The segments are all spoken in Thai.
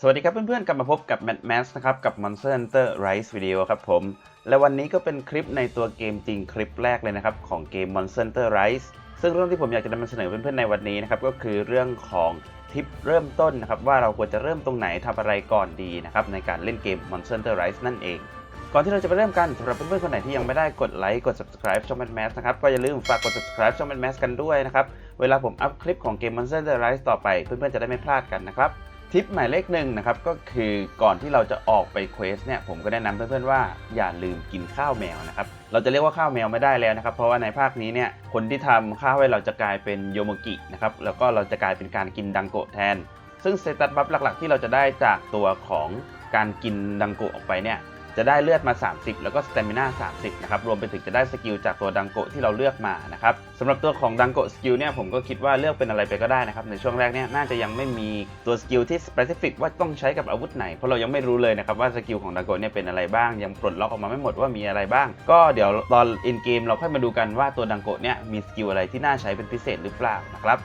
สวัสดีครับเพื่อนๆ กลับมาพบกับ Mad Max นะครับ กับ Monster Hunter Rise Video ครับผม และวันนี้ก็เป็นคลิปในตัวเกมจริงคลิปแรกเลยนะครับ ของเกม Monster Hunter Rise ซึ่งเรื่องที่ผมอยากจะนำมาเสนอเพื่อนๆในวันนี้นะครับ ก็คือเรื่องของทิปเริ่มต้นนะครับ ว่าเราควรจะเริ่มตรงไหนทำอะไรก่อนดีนะครับ ในการเล่นเกม Monster Hunter Rise นั่นเอง ก่อนที่เราจะไปเริ่มกันสำหรับเพื่อนๆคนไหนที่ยังไม่ได้กดไลค์กด subscribe ช่อง Mad Max นะครับก็อย่าลืมฝากกด subscribe ช่อง Mad Max กันด้วยนะครับเวลาผมอัพคลิปของเกม Monster Hunter Rise ต่อไปเพื่อนๆจะได้ไม่พลาดกันนะครับ ทิปหมายเลขหนึ่งนะครับก็คือก่อนที่เราจะออกไปเควสเนี่ยผมก็แนะนำเพื่อนๆว่าอย่าลืมกินข้าวแมวนะครับเราจะเรียกว่าข้าวแมวไม่ได้แล้วนะครับ เพราะว่าในภาคนี้เนี่ยคนที่ทำข้าวให้เราจะกลายเป็นโยโมกินะครับแล้วก็เราจะกลายเป็นการกินดังโกะแทน ซึ่งสเตตัสบัฟหลักๆ ที่เราจะได้จากตัวของการกินดังโกะออกไปเนี่ย จะได้เลือดมา 30 แล้วก็สเตมิน่า30 นะครับ รวมไปถึงจะได้สกิลจากตัวดังโกะที่เราเลือกมานะครับสำหรับตัวของดังโกะสกิลเนี่ยผมก็คิดว่าเลือกเป็นอะไรไปก็ได้นะครับ ในช่วงแรกเนี่ยน่าจะยังไม่มีตัวสกิลที่ specific ว่าต้องใช้กับอาวุธไหน เพราะเรายังไม่รู้เลยนะครับว่าสกิลของดังโกะเนี่ยเป็นอะไรบ้าง ยังปลดล็อกออกมาไม่หมดว่ามีอะไรบ้าง ก็เดี๋ยวตอน in game เราค่อยมาดูกันว่าตัวดังโกะเนี่ยมีสกิลอะไรที่น่าใช้เป็นพิเศษหรือเปล่านะครับ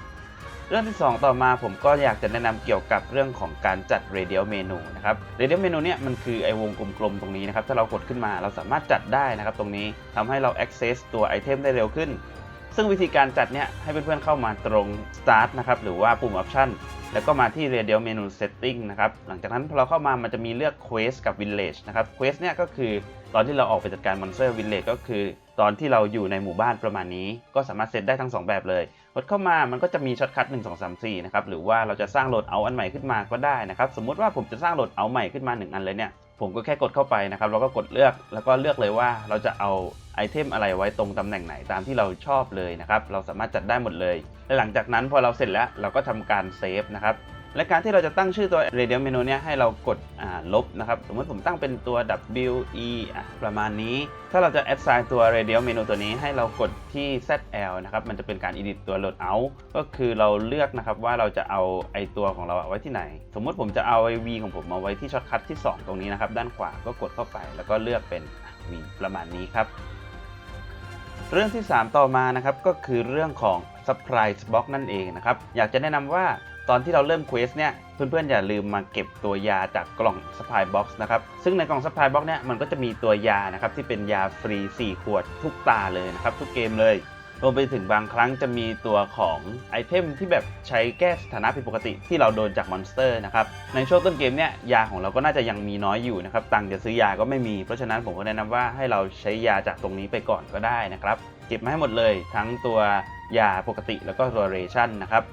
เรื่องที่ 2 ต่อมาผมก็อยากจะแนะนำเกี่ยวกับเรื่องของการจัด radial menu นะครับ radial menu เนี่ยมันคือไอวงกลมๆตรงนี้นะครับถ้าเรากดขึ้นมาเราสามารถจัดได้นะครับตรงนี้ทำให้เรา access ตัวไอเทมได้เร็วขึ้น ซึ่งวิธีการจัดเนี่ยให้เพื่อนๆเข้ามาตรง start นะครับหรือว่าปุ่ม option แล้วก็มาที่ radial menu setting นะครับ หลังจากนั้นพอเราเข้ามามันจะมีเลือก quest กับ village นะครับ quest เนี่ยก็คือตอนที่เราออกไปจัดการ monster village ก็คือ ตอนที่เราอยู่ในหมู่บ้านประมาณนี้ ก็สามารถเซตได้ทั้ง 2 แบบเลย กดเข้ามามันก็จะมีช็อตคัท1 2 3 4นะครับหรือว่าเราจะสร้างโหลดเอาอันใหม่ขึ้นมาก็ได้นะครับสมมุติว่าผมจะสร้างโหลดเอาใหม่ขึ้นมา 1 อันเลยเนี่ยผมก็แค่กดเข้าไปนะครับแล้วก็กดเลือกแล้วก็เลือกเลยว่าเราจะเอาไอเทมอะไรไว้ตรงตำแหน่งไหนตามที่เราชอบเลยนะครับเราสามารถจัดได้หมดเลยและหลังจากนั้นพอเราเสร็จแล้วเราก็ทำการเซฟนะครับ และการที่เราจะตั้งชื่อตัว radial menu เนี่ยให้เรากดลบนะครับ สมมติผมตั้งเป็นตัว W E ประมาณนี้ ถ้าเราจะ assign ตัว radial menu ตัวนี้ให้เรากดที่ ZL นะครับ มันจะเป็นการ edit ตัว loadout ก็คือเราเลือกนะครับว่าเราจะเอาไอตัวของเราไว้ที่ไหน สมมติผมจะเอาไอ V ของผมมาไว้ที่ช็อตคัทที่ 2 ตรงนี้นะครับ ด้านขวาก็กดเข้าไป แล้วก็เลือกเป็น V ประมาณนี้ครับเรื่องที่ 3 ต่อมานะครับก็คือเรื่องของ surprise box นั่นเองนะครับ อยากจะแนะนำว่า ตอนที่เราเริ่มเควสเนี่ยเพื่อนๆอย่าลืมมาเก็บตัวยาจากกล่อง supply box นะครับซึ่งในกล่อง supply box เนี่ยมันก็จะมีตัวยานะครับที่เป็นยาฟรี 4 ขวดทุกตาเลยนะครับทุกเกมเลยรวมไปถึงบางครั้งจะมีตัวของไอเทมที่แบบใช้แก้สถานะผิดปกติที่เราโดนจากมอนสเตอร์นะครับในช่วงต้นเกมเนี่ยยาของเราก็น่าจะยังมีน้อยอยู่นะครับตังค์จะซื้อยาก็ไม่มีเพราะฉะนั้นผมก็แนะนำว่าให้เราใช้ยาจากตรงนี้ไปก่อนก็ได้นะครับเก็บมาให้หมดเลยทั้งตัวยาปกติแล้วก็ตัวเรชั่นนะครับ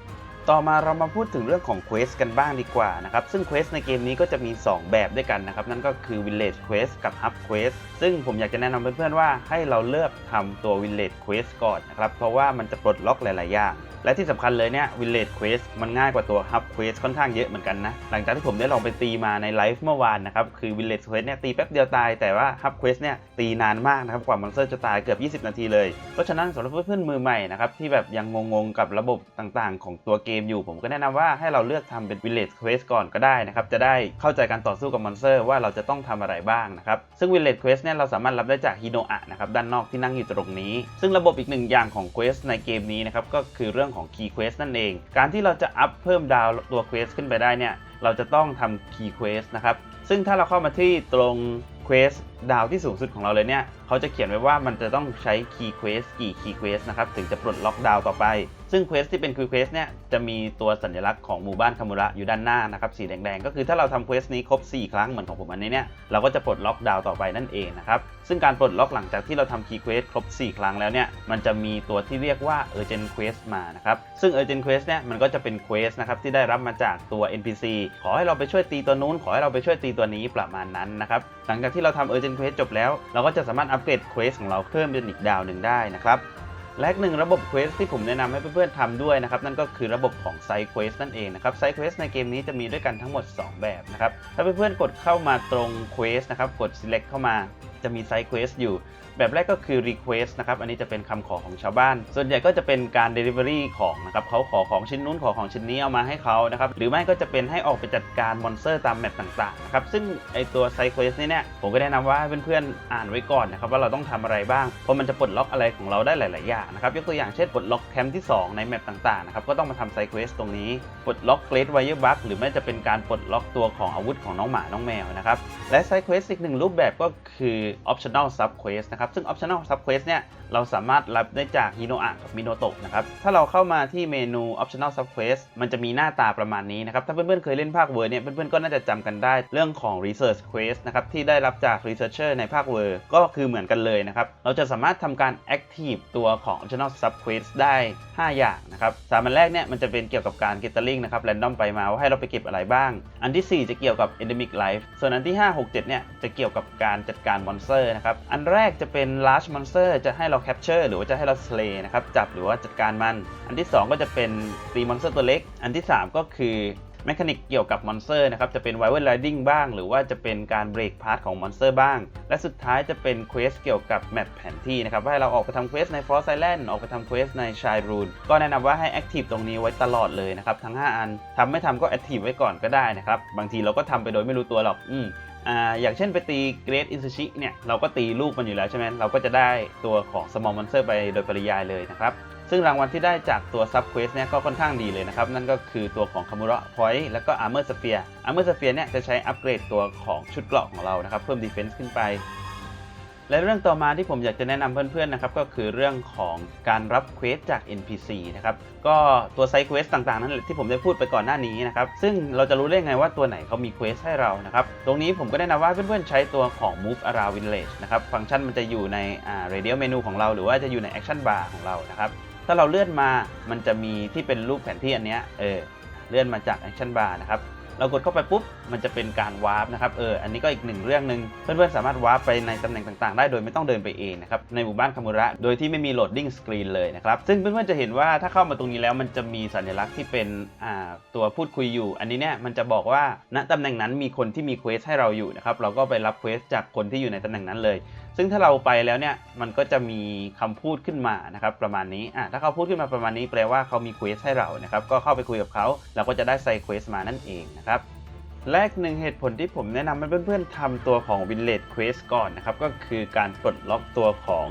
ต่อมาเรามาพูดถึงเรื่องของเควสกันบ้างดีกว่านะครับ ซึ่งเควสในเกมนี้ก็จะมี 2 แบบด้วยกันนะครับ นั่นก็คือ Village Quest กับ Hub Quest ซึ่งผมอยากจะแนะนำเพื่อนๆว่าให้เราเลือกทำตัว Village Quest ก่อนนะครับ เพราะว่ามันจะปลดล็อกหลายๆอย่างและที่สำคัญเลยเนี่ย Village Quest มันง่ายกว่าตัว Hub Quest ค่อนข้างเยอะเหมือนกันนะ หลังจากที่ผมได้ลองไปตีมาในไลฟ์เมื่อวานนะครับ คือ Village Quest เนี่ยตีแป๊บเดียวตาย แต่ว่า Hub Quest เนี่ยตีนานมากนะครับ กว่ามอนสเตอร์จะตายเกือบ 20 นาทีเลย เพราะฉะนั้นสำหรับเพื่อนๆมือใหม่นะครับที่แบบยังงงๆกับระบบต่างๆ ของตัวเกมอยู่ ผมก็แนะนำว่าให้เราเลือกทำเป็น Village Quest ก่อนก็ได้นะครับ จะได้เข้าใจการต่อสู้กับมอนสเตอร์ว่าเราจะต้องทำอะไรบ้างนะครับ ซึ่ง Village Quest เนี่ยเราสามารถรับได้จากฮิโนอะนะครับด้านนอกที่นั่งอยู่ตรงนี้ ซึ่งระบบอีกหนึ่งอย่างของ Quest ในเกมนี้นะครับก็คือเรื่องของ Key Quest นั่นเอง การที่เราจะอัพเพิ่มดาวตัว Quest ขึ้นไปได้เนี่ยเราจะต้องทำ Key Quest นะครับซึ่งถ้าเราเข้ามาที่ตรง Quest ดาวที่สูงสุดของเราเลยเนี่ย เขาจะเขียนไว้ว่ามันจะต้องใช้ Key Quest กี่ Key Quest นะครับ ถึงจะปลดล็อกดาวต่อไป ซึ่ง Quest ที่เป็น Key Quest เนี่ยจะมีตัวสัญลักษณ์ของหมู่บ้านคามุระอยู่ด้านหน้านะครับสีแดงๆ ก็คือถ้าเราทำ Quest นี้ครบ 4 ครั้งเหมือนของผมอันนี้เนี่ยเราก็จะปลดล็อกดาวต่อไปนั่นเองนะครับซึ่งการปลดล็อกหลังจากที่เราทำ Key Quest ครบ 4 ครั้งแล้วเนี่ยมันจะมีตัวที่เรียกว่า Urgent Quest มานะครับซึ่ง Urgent Quest เนี่ยมันก็จะเป็น Quest นะครับที่ได้รับมาจากตัว NPC ขอให้เราไปช่วยตีตัวนู้น ขอให้เราไปช่วยตีตัวนี้ประมาณนั้นนะครับหลังจากที่เราทำ Urgent Quest จบแล้ว เราก็จะสามารถอัปเกรด Quest ของเราเพิ่มเป็นอีกดาวหนึ่งได้นะครับ และหนึ่งระบบ Quest ที่ผมแนะนำให้เพื่อนๆทำด้วยนะครับ นั่นก็คือระบบของ Side Quest นั่นเองนะครับ Side Quest ในเกมนี้จะมีด้วยกันทั้งหมด 2 แบบนะครับ ถ้าเพื่อนๆกดเข้ามาตรง Quest นะครับ กด Select เข้ามาจะมีไซ d ์เควสอยู่ แบบแรกก็คือ Request นะครับ อันนี้จะเป็นคำขอของชาวบ้าน ส่วนใหญ่ก็จะเป็นการ Delivery ของนะครับเขาขอของชิ้นนู้นขอของชิ้นนี้เอามาให้เขานะครับ หรือไม่ก็จะเป็นให้ออกไปจัดการมอนสเตอร์ตามแมปต่างๆนะครับ ซึ่งไอตัวไซ d ์เควสนี้เนี่ยผมก็แนะนำว่าเพื่อนๆอ่านไว้ก่อนนะครับว่าเราต้องทำอะไรบ้าง เพราะมันจะปลดล็อกอะไรของเราได้หลายๆอย่างนะครับ ยกตัวอย่างเช่นปลดล็อกแคมป์ที่ 2 ในแมปต่างๆนะครับ ก็ต้องมาทำไซ d ์เควสตรงนี้ ปลดล็อกเกรดไวเออร์บัคหรือไม่จะเป็นการปลดล็อกตัวของอาวุธของน้องหมาน้องแมวนะครับ และไซ d ์เควสอีกหนึ่งรูปแบบก็คือ optional sub quest นะครับซึ่ง optional sub quest เนี่ยเราสามารถรับได้จากฮิโนอะกับมิโนโตะนะครับ ถ้าเราเข้ามาที่เมนู optional sub quest มันจะมีหน้าตาประมาณนี้นะครับ ถ้าเพื่อนๆเคยเล่นภาคเวอร์เนี่ย เพื่อนๆก็น่าจะจำกันได้เรื่องของ research quest นะครับ ที่ได้รับจาก researcher ในภาคเวอร์ก็คือเหมือนกันเลยนะครับ เราจะสามารถทำการ active ตัวของ optional sub quest ได้ 5 อย่างนะครับสามอันแรกเนี่ยมันจะเป็นเกี่ยวกับการ gathering นะครับ random ไปมาว่าให้เราไปเก็บอะไรบ้าง อันที่ 4 จะเกี่ยวกับ endemic life ส่วนอันที่ 5 6 7เนี่ยจะเกี่ยวกับการจัดการ monster นะครับอันแรกจะเป็น large monster จะให้เรา capture หรือว่าจะให้เรา slay นะครับ จับหรือว่าจัดการมัน อันที่ 2 ก็จะเป็นตี monster ตัวเล็ก อันที่ 3 ก็คือแมคานิกเกี่ยวกับมอนสเตอร์นะครับ จะเป็นไวเวอร์ไ i ดิ้งบ้าง หรือว่าจะเป็นการเบรกพาร์ทของมอนสเตอร์บ้าง และสุดท้ายจะเป็นเควสเกี่ยวกับแมปแผนที่นะครับว่าให้เราออกไปทำเควสในฟอร์ s ไ i แลนด์ออกไปทำเควสในชายรูนก็แนะนำว่าให้แอคทีฟตรงนี้ไว้ตลอดเลยนะครับทั้ง 5 อันทำไม่ทำก็แอคทีฟไว้ก่อนก็ได้นะครับบางทีเราก็ทำไปโดยไม่รู้ตัวหรอกอืม อ่าอย่างเช่นไปตีเกรดอิน u ชิเนี่ยเราก็ตีลูกมันอยู่แล้วใช่ไหมเราก็จะได้ตัวของสมองมันเซอร์ไปโดยปริยายเลยนะครับซึ่งรางวัลที่ได้จากตัวซับเควสเนี่ยก็ค่อนข้างดีเลยนะครับ นั่นก็คือตัวของคามูระพอยต์แล้วก็อาร์เมอร์สเฟียร์อาร์เมอร์สเฟียร์เนี่ยจะใช้อัปเกรดตัวของชุดเกราะของเรานะครับ เพิ่มดีเฟนซ์ขึ้นไป และเรื่องต่อมาที่ผมอยากจะแนะนำเพื่อนๆนะครับก็คือเรื่องของการรับเควสจาก NPC นะครับก็ตัวไซ d ์เควสต่างๆ นั่นแหละที่ผมได้พูดไปก่อนหน้านี้นะครับซึ่งเราจะรู้ได้ไงว่าตัวไหนเขามีเควสให้เรานะครับตรงนี้ผมก็แนะนำว่าเพื่อนๆใช้ตัวของ Move Around Village นะครับฟังก์ชันมันจะอยู่ในอ่า Radio Menu ของเรา หรือว่าจะอยู่ใน Action Bar ของเรานะครับถ้าเราเลื่อนมามันจะมีที่เป็นรูปแผนที่อันเนี้ยเออเลื่อนมาจาก Action Bar นะครับ เรากดเข้าไปปุ๊บ มันจะเป็นการวาร์ปนะครับ เออ อันนี้ก็อีกหนึ่งเรื่องหนึ่งเพื่อนๆ สามารถวาร์ปไปในตำแหน่งต่างๆ ได้โดยไม่ต้องเดินไปเองนะครับ ในหมู่บ้านคามุระ โดยที่ไม่มีโหลดดิ้งสกรีนเลยนะครับ ซึ่งเพื่อนๆ จะเห็นว่าถ้าเข้ามาตรงนี้แล้วมันจะมีสัญลักษณ์ที่เป็นอ่าตัวพูดคุยอยู่ อันนี้เนี่ยมันจะบอกว่าณตำแหน่งนั้นมีคนที่มีเควสให้เราอยู่นะครับ เราก็ไปรับเควสจากคนที่อยู่ในตำแหน่งนั้นเลย ซึ่งถ้าเราไปแล้วเนี่ยมันก็จะมีคำพูดขึ้นมานะครับประมาณนี้อะถ้าเขาพูดขึ้นมาประมาณนี้แปลว่าเขามีเควสให้เรานะครับก็เข้าไปคุยกับเขาเราก็จะได้ใส่เควสมานั่นเองนะครับและอีกหนึ่งเหตุผลที่ผมแนะนำให้เพื่อนๆทำตัวของ Village Quest ก่อนนะครับ ก็คือการปลดล็อกตัวของ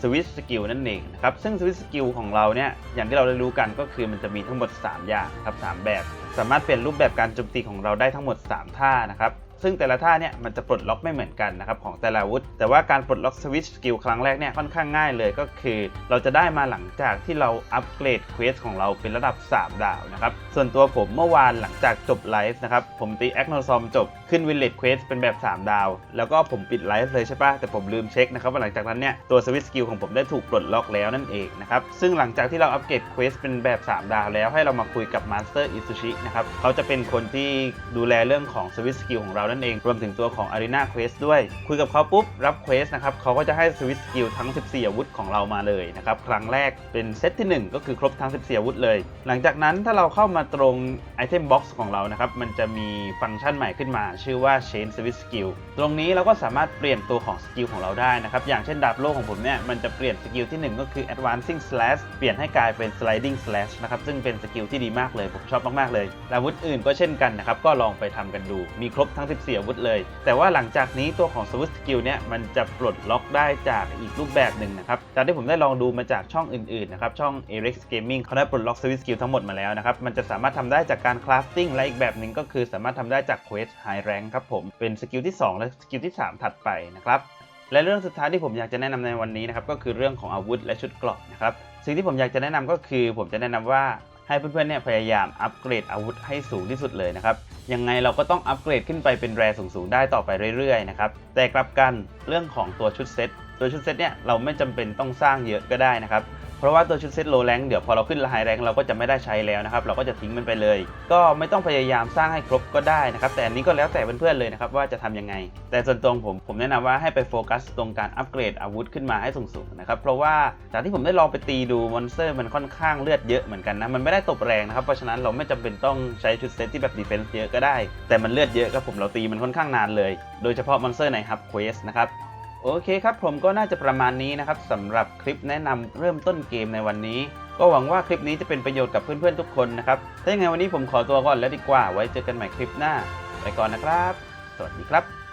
Switch Skill นั่นเองนะครับ ซึ่ง Switch Skill ของเราเนี่ย อย่างที่เราได้รู้กันก็คือมันจะมีทั้งหมด 3 อย่างครับ 3 แบบ สามารถเปลี่ยนรูปแบบการโจมตีของเราได้ทั้งหมด 3 ท่านะครับ ซึ่งแต่ละท่าเนี่ยมันจะปลดล็อกไม่เหมือนกันนะครับของแต่ละวุธแต่ว่าการปลดล็อกสวิตช์สกิลครั้งแรกเนี่ยค่อนข้างง่ายเลยก็คือ เราจะได้มาหลังจากที่เราอัปเกรดเควสของเราเป็นระดับ 3 ดาวนะครับส่วนตัวผมเมื่อวานหลังจากจบไลฟ์นะครับผมตีแอคโนซอมจบขึ้นวิลเลจเควสเป็นแบบ 3 ดาว แล้วก็ผมปิดไลฟ์เลยใช่ปะแต่ผมลืมเช็คนะครับว่าหลังจากนั้นเนี่ยตัวสวิตช์สกิลของผมได้ถูกปลดล็อกแล้วนั่นเองนะครับซึ่งหลังจากที่เราอัปเกรดเควสเป็นแบบ 3 ดาวแล้วให้เรามาคุยกับมาสเตอร์อิซุชินะครับเขาจะเป็นคนที่ดูแลเรื่องของสวิตช์สกิลของเรานั่นเอง รวมถึงตัวของ Arena Quest ด้วย คุยกับเขาปุ๊บ รับเควสนะครับเขาก็จะให้สวิตช์สกิลทั้ง 14 อาวุธของเรามาเลยนะครับ ครั้งแรกเป็นเซตที่ 1 ก็คือครบทั้ง 14 อาวุธเลย หลังจากนั้นถ้าเราเข้ามาตรงไอเทมบ็อกซ์ของเรานะครับ มันจะมีฟังก์ชันใหม่ขึ้นมา ชื่อว่า Chain Switch Skill ตรงนี้เราก็สามารถเปลี่ยนตัวของสกิลของเราได้นะครับ อย่างเช่นดาบโลกของผมเนี่ย มันจะเปลี่ยนสกิลที่ 1 ก็คือ Advancing Slash เปลี่ยนให้กลายเป็น Sliding Slash นะครับ ซึ่งเป็นสกิลที่ดีมากเลย ผมชอบมากๆเลย อาวุธอื่นก็เช่นกันนะครับ ก็ลองไปทำกันดู มีครบทั้ง14อาวุธเลย แต่ว่าหลังจากนี้ตัวของ Switch Skill เนี่ยมันจะปลดล็อกได้จากอีกรูปแบบหนึ่งนะครับจากที่ผมได้ลองดูมาจากช่องอื่นๆนะครับช่อง a r e x Gaming เขาได้ปลดล็อก Switch Skill ทั้งหมดมาแล้วนะครับมันจะสามารถทำได้จากการ crafting และอีกแบบหนึ่งก็คือสามารถทำได้จาก Quest High Rank ครับผมเป็นสกิลที่ 2 และสกิลที่ 3 ถัดไปนะครับและเรื่องสุดท้ายที่ผมอยากจะแนะนำในวันนี้นะครับก็คือเรื่องของอาวุธและชุดเกราะนะครับสิ่งที่ผมอยากจะแนะนำก็คือผมจะแนะนำว่า ให้เพื่อนๆเนี่ยพยายามอัปเกรดอาวุธให้สูงที่สุดเลยนะครับยังไงเราก็ต้องอัปเกรดขึ้นไปเป็นแรสูงๆได้ต่อไปเรื่อยๆนะครับแต่กลับกันเรื่องของตัวชุดเซตตัวชุดเซตเนี่ยเราไม่จำเป็นต้องสร้างเยอะก็ได้นะครับ ราะว่าตัวชุดเซตโลแรงเดี๋ยวพอเราขึ้นไฮแรงเราก็จะไม่ได้ใช้แล้วนะครับ เราก็จะทิ้งมันไปเลย ก็ไม่ต้องพยายามสร้างให้ครบก็ได้นะครับ แต่อันนี้ก็แล้วแต่เพื่อนๆเลยนะครับว่าจะทำยังไง แต่ส่วนตัวผมผมแนะนำว่าให้ไปโฟกัสตรงการอัปเกรดอาวุธขึ้นมาให้สูงๆนะครับ เพราะว่าจากที่ผมได้ลองไปตีดูมอนสเตอร์มันค่อนข้างเลือดเยอะเหมือนกันนะ มันไม่ได้ตบแรงนะครับ เพราะฉะนั้นเราไม่จำเป็นต้องใช้ชุดเซตที่แบบดีเฟนซ์เยอะก็ได้ แต่มันเลือดเยอะครับผมเราตีมันค่อนข้างนานเลย โดยเฉพาะมอนสเตอร์ในฮับเควสนะครับ โอเคครับผมก็น่าจะประมาณนี้นะครับสำหรับคลิปแนะนำเริ่มต้นเกมในวันนี้ ก็หวังว่าคลิปนี้จะเป็นประโยชน์กับเพื่อนๆทุกคนนะครับ ถ้าอย่างไรวันนี้ผมขอตัวก่อนแล้วดีกว่าไว้เจอกันใหม่คลิปหน้า ไปก่อนนะครับ สวัสดีครับ